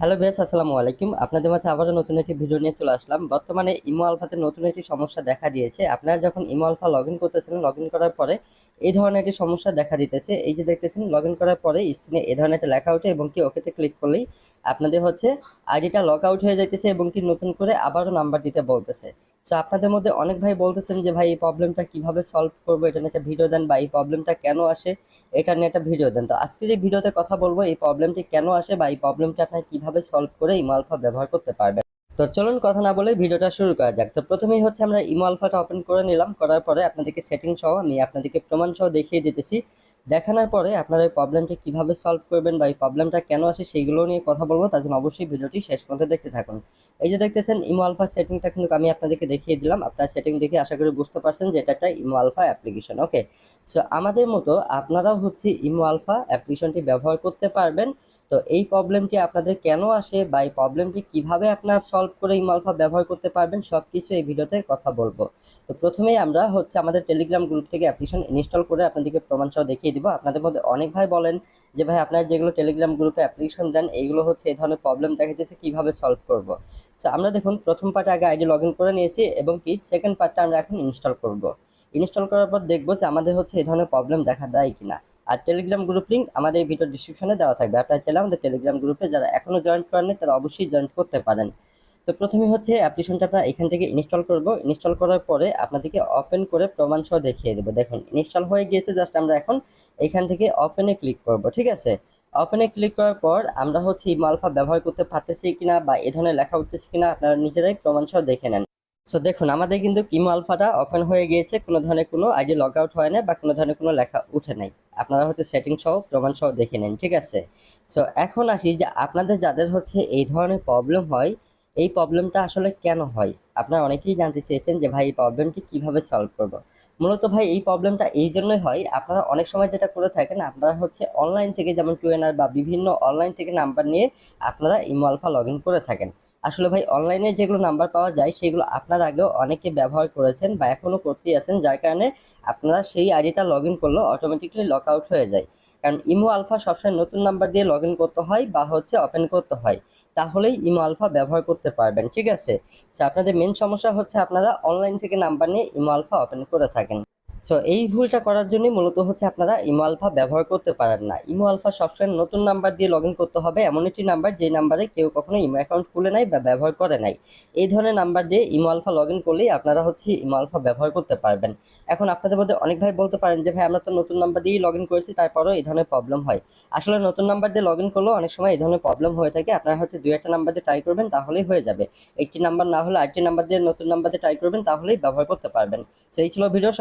Hello base আসসালামু আলাইকুম। আপনাদের মাঝে আবারও নতুন একটি ভিডিও নিয়ে চলে আসলাম। বর্তমানে ইমো আলফাতে নতুন একটি সমস্যা দেখা দিয়েছে। আপনারা যখন ইমো আলফা লগ ইন করতেছেন লগ ইন করার পরে এই ধরনের একটি সমস্যা দেখা দিতেছে। এই যে দেখতেছেন লগ ইন করার পরে স্ক্রিনে এই ধরনের একটা লেখা ওঠে এবং কি ওকেতে ক্লিক করলেই আপনাদের হচ্ছে আইডিটা লগ আউট হয়ে যাইতেছে এবং কি নতুন করে আবারও নাম্বার দিতে বলতেছে। সো আপনাদের মধ্যে অনেক ভাই বলতেছেন যে, ভাই, এই প্রবলেমটা কীভাবে সলভ করব? এটা নিয়ে একটা ভিডিও দেন বা এই প্রবলেমটা কেন আসে? এটা নিয়ে একটা ভিডিও দেন। তো আজকে যে ভিডিওতে কথা বলব, এই প্রবলেমটি কেন আসে বা এই প্রবলেমটা আপনি কীভাবে সলভ করে এই মালফা ব্যবহার করতে পারবেন? তো চলুন কথা না বলে ভিডিওটা শুরু করা যাক। তো প্রথমেই হচ্ছে আমরা ইমো আলফাটা ওপেন করে নিলাম, করার পরে আপনাদেরকে সেটিং সহ আমি আপনাদেরকে প্রমাণ সহ দেখিয়ে দিতেছি। দেখানোর পরে আপনারা এই প্রবলেমটি কীভাবে সলভ করবেন বা এই প্রবলেমটা কেন আসে সেইগুলো নিয়ে কথা বলব, তার জন্য অবশ্যই ভিডিওটি শেষ পর্যন্ত দেখতে থাকুন। এই যে দেখতেছেন, ইমো আলফা সেটিংটা কিন্তু আমি আপনাদেরকে দেখিয়ে দিলাম। আপনার সেটিং দেখে আশা করি বুঝতে পারছেন যে এটা একটা Imo alpha application okay so আমাদের মতো আপনারাও হচ্ছে ইমো আলফা অ্যাপ্লিকেশনটি ব্যবহার করতে পারবেন। তো এই প্রবলেমটি আপনাদের কেন আসে বা এই প্রবলেমটি কীভাবে আপনার সলভ করে ইমো আলফা ব্যবহার করতে পারবেন সব কিছু এই ভিডিওতে কথা বলব। তো প্রথমেই আমরা হচ্ছে আমাদের টেলিগ্রাম গ্রুপ থেকে অ্যাপ্লিকেশন ইনস্টল করে আপনাদেরকে প্রমাণ সহ দেখিয়ে দিব। আপনাদের মধ্যে অনেক ভাই বলেন যে, ভাই, আপনারা যেগুলো টেলিগ্রাম গ্রুপে অ্যাপ্লিকেশন দেন, এইগুলো হচ্ছে এই ধরনের প্রবলেম দেখা যাচ্ছে কীভাবে সলভ করব? তো আমরা দেখুন, প্রথম পার্টে আগে আইডি লগ করে নিয়েছি এবং কি সেকেন্ড পার্টটা আমরা এখন ইনস্টল করব। ইনস্টল করার পর দেখব যে আমাদের হচ্ছে এই ধরনের প্রবলেম দেখা দেয় কিনা। আর টেলিগ্রাম গ্রুপ লিঙ্ক আমাদের এই ভিডিও ডিসক্রিপশনে দেওয়া থাকবে। আপনারা চাইলে আমাদের টেলিগ্রাম গ্রুপে যারা এখনও জয়েন করেননি, তারা অবশ্যই জয়েন করতে পারেন। তো প্রথমে হচ্ছে অ্যাপ্লিকেশনটা আমরা এখান থেকে ইনস্টল করব। ইনস্টল করার পরে আপনাদেরকে ওপেন করে প্রমাণ সহ দেখিয়ে দেবো। দেখুন ইনস্টল হয়ে গিয়েছে জাস্ট আমরা এখন এখান থেকে ওপেনে ক্লিক করব, ঠিক আছে? ওপেনে ক্লিক করার পর আমরা হচ্ছে ইমো আলফা ব্যবহার করতে পারতেছি কিনা বা এ ধরনের লেখা উঠতেছে কিনা আপনারা নিজেরাই প্রমাণ সহ দেখে নেন। সো দেখুন, আমাদের কিন্তু ইমো আলফাটা ওপেন হয়ে গিয়েছে, কোনো ধরনের কোনো আইডি লগ আউট হয় না বা কোনো ধরনের কোনো লেখা উঠে নাই। আপনারা হচ্ছে সেটিং সহ প্রমাণ সহ দেখে নেন, ঠিক আছে? সো এখন আসি যে আপনাদের যাদের হচ্ছে এই ধরনের প্রবলেম হয় এই প্রবলেমটা আসলে কেন হয়? আপনারা অনেকেই জানতে চেয়েছেন যে, ভাই, এই প্রবলেমটি কীভাবে সলভ করব? মূলত ভাই, এই প্রবলেমটা এই জন্যই হয়, আপনারা অনেক সময় যেটা করে থাকেন, আপনারা হচ্ছে অনলাইন থেকে যেমন টুয়েনার বা বিভিন্ন অনলাইন থেকে নাম্বার নিয়ে আপনারা ইমো আলফা লগ করে থাকেন। আসলে ভাই অনলাইনে যেগুলো নাম্বার পাওয়া যায়, সেগুলো আপনার আগেও অনেকে ব্যবহার করেছেন বা এখনও করতেই আছেন, যার কারণে আপনারা সেই আইডিটা লগ ইন করলেও অটোমেটিকলি লক আউট হয়ে যায়। কারণ ইমো আলফা সবসময় নতুন নাম্বার দিয়ে লগ করতে হয় বা হচ্ছে ওপেন করতে হয়। তাহলেই ইমো আলফা ব্যবহার করতে পারবেন, ঠিক আছে? তো আপনাদের মেন সমস্যা হচ্ছে আপনারা অনলাইন থেকে নাম্বার নিয়ে ইমো আলফা ওপেন করে থাকেন। সো এই ভুলটা করার জন্য মূলত হচ্ছে আপনারা ইমো আলফা ব্যবহার করতে পারেন না। ইমো আলফা সবসময় নতুন নাম্বার দিয়ে লগ করতে হবে। এমন একটি নাম্বার যে নাম্বারে কেউ কখনো ইমো অ্যাকাউন্ট খুলে নাই বা ব্যবহার করে নাই। এই ধরনের নাম্বার দিয়ে ইমো আলফা লগ ইন করলেই আপনারা হচ্ছে ইমো আলফা ব্যবহার করতে পারবেন। এখন আপনাদের মধ্যে অনেক ভাই বলতে পারেন যে, ভাই, আমরা তো নতুন নাম্বার দিয়েই লগ ইন করেছি, তারপরেও এই ধরনের প্রবলেম হয়। আসলে নতুন নাম্বার দিয়ে লগ ইন করলেও অনেক সময় এই ধরনের প্রবলেম হয়ে থাকে। আপনারা হচ্ছে দুই একটা নাম্বার দিয়ে ট্রাই করবেন, তাহলেই হয়ে যাবে। একটি নাম্বার না হলে আরেকটি নাম্বার দিয়ে নতুন নাম্বার দিয়ে ট্রাই করবেন, তাহলেই ব্যবহার করতে পারবেন। সেই ছিল ভিডিও